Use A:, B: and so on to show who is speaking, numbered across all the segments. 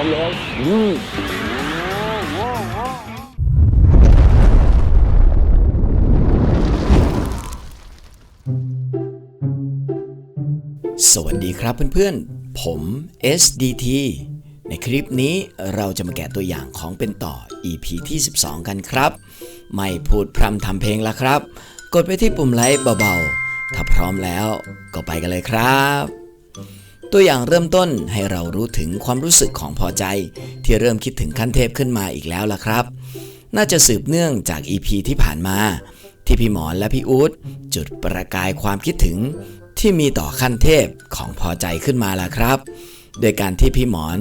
A: อมแล้วอืม
B: สวัสดีครับเพื่อนๆ ผม SDT ในคลิปนี้เราจะมาแกะตัวอย่างของเป็นต่อ EP ที่ 12 กันครับ ไม่พูดพร่ำทำเพลงละครับ กดไปที่ปุ่มไลค์เบาๆ ถ้าพร้อมแล้วก็ไปกันเลยครับ ตัวอย่างเริ่มต้นให้เรารู้ถึงความรู้สึกของพอใจ ที่เริ่มคิดถึงขั้นเทพขึ้นมาอีกแล้วล่ะครับ น่าจะสืบเนื่องจาก EP ที่ผ่านมา ที่พี่หมอนและพี่อู๊ดจุดประกายความคิดถึง ที่มีต่อขั้นเทพของพอใจขึ้นมาล่ะครับ โดยการที่พี่หมอน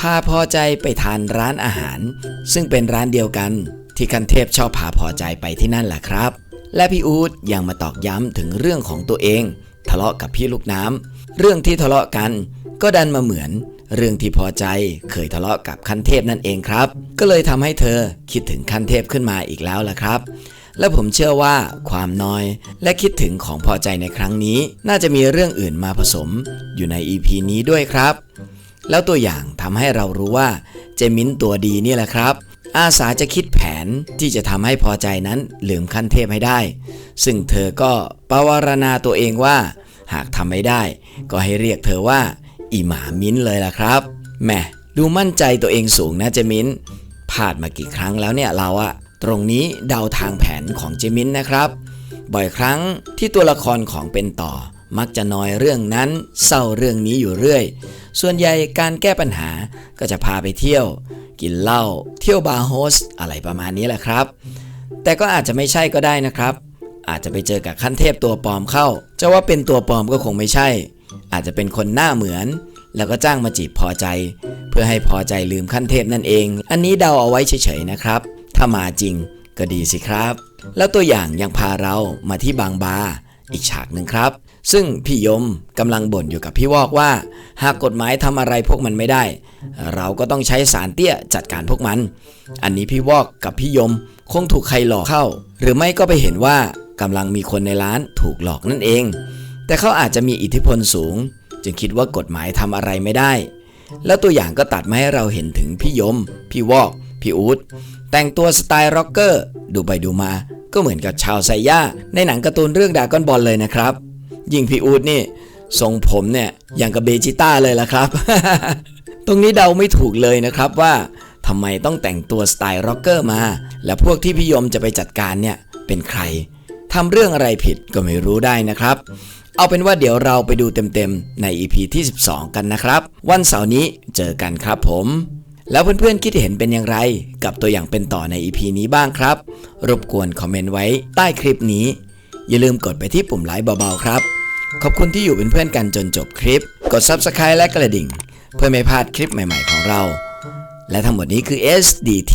B: พาพอใจไปทานร้านอาหาร ซึ่งเป็นร้านเดียวกันที่ขั้นเทพชอบพาพอใจไปที่นั่นแหละครับ และพี่อู๊ดยังมาตอกย้ำถึงเรื่องของตัวเอง ทะเลาะกับพี่ลูกน้ำ เรื่องที่ทะเลาะกัน ก็ดันมาเหมือน เรื่องที่พอใจเคยทะเลาะกับขั้นเทพนั่นเองครับ ก็เลยทำให้เธอคิดถึงขั้นเทพขึ้นมาอีกแล้วล่ะครับ และผมเชื่อว่าความน้อยและคิดถึงของพอใจในครั้งนี้ น่าจะมีเรื่องอื่นมาผสม อยู่ใน EP นี้ด้วยครับ แล้วตัวอย่างทำให้เรารู้ว่าเจมินตัวดีนี่แหละครับอาสาจะคิดแผนที่จะทำให้พอใจนั้นลืมขั้นเทพให้ได้ ซึ่งเธอก็ปวารณาตัวเองว่า หากทำไม่ได้ ก็ให้เรียกเธอว่าอีหมามิ้นเลยล่ะครับแหมดูมั่นใจตัวเองสูงนะเจมินพลาดมากี่ครั้งแล้วเนี่ยเราอะตรงนี้เดาทางแผนของเจมินนะครับ บ่อยครั้งที่ตัวละครของเป็นต่อ มักจะนอยเรื่องนั้นเศร้าเรื่องนี้อยู่เรื่อย ส่วนใหญ่การแก้ปัญหาก็จะพาไปเที่ยว กินเหล้าเที่ยวบาร์โฮสอะไรประมาณนี้แหละครับ แต่ก็อาจจะไม่ใช่ก็ได้นะครับ อาจจะไปเจอกับขั้นเทพตัวปลอมเข้า จะว่าเป็นตัวปลอมก็คงไม่ใช่ อาจจะเป็นคนหน้าเหมือน แล้วก็จ้างมาจีบพอใจ เพื่อให้พอใจลืมขั้นเทพนั่นเอง อันนี้เดาเอาไว้เฉยๆนะครับ ถ้ามาจริงก็ดีสิครับ แล้วตัวอย่างยังพาเรามาที่บางบาอีกฉากหนึ่งครับ ซึ่งพี่ยมกำลังบ่นอยู่กับพี่วอกว่า หากกฎหมายทำอะไรพวกมันไม่ได้ เราก็ต้องใช้สารเตี้ยจัดการพวกมัน อันนี้พี่วอกกับพี่ยมคงถูกใครหลอกเข้า หรือไม่ก็ไปเห็นว่า กำลังมีคนในร้านถูกหลอกนั่นเอง แต่เขาอาจจะมีอิทธิพลสูง จึงคิดว่ากฎหมายทำอะไรไม่ได้ แล้วตัวอย่างก็ตัดมาให้เราเห็นถึงพี่ยม พี่วอก พี่อูดแต่งตัวสไตล์ร็อกเกอร์ ดูไปดูมา ก็เหมือนกับชาวไซย่า ในหนังการ์ตูนเรื่องดากอนบอลเลยนะครับ ยิ่งพี่อูดนี่ทรงผมเนี่ยอย่างกับเบจิต้าเลยล่ะครับ ตรงนี้เดาไม่ถูกเลยนะครับว่าทำไมต้องแต่งตัวสไตล์ร็อกเกอร์มา และพวกที่พี่ยมจะไปจัดการเนี่ยเป็นใคร ทำเรื่องอะไรผิดก็ไม่รู้ได้นะครับ เอาเป็นว่าเดี๋ยวเราไปดูเต็มๆใน EP ที่ 12 กันนะครับ วันเสาร์นี้เจอกันครับผม แล้วเพื่อนๆคิดเห็นเป็นอย่างไร กับตัวอย่างเป็นต่อใน EP นี้บ้างครับ รบกวนคอมเมนต์ไว้ใต้คลิปนี้ อย่าลืมกดไปที่ปุ่มไลค์เบาๆครับ ขอบคุณที่อยู่เป็นเพื่อนกันจนจบคลิป กด Subscribe และกระดิ่ง เพื่อไม่พลาดคลิปใหม่ๆของเรา และทั้งหมดนี้คือ SDT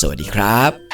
B: สวัสดีครับ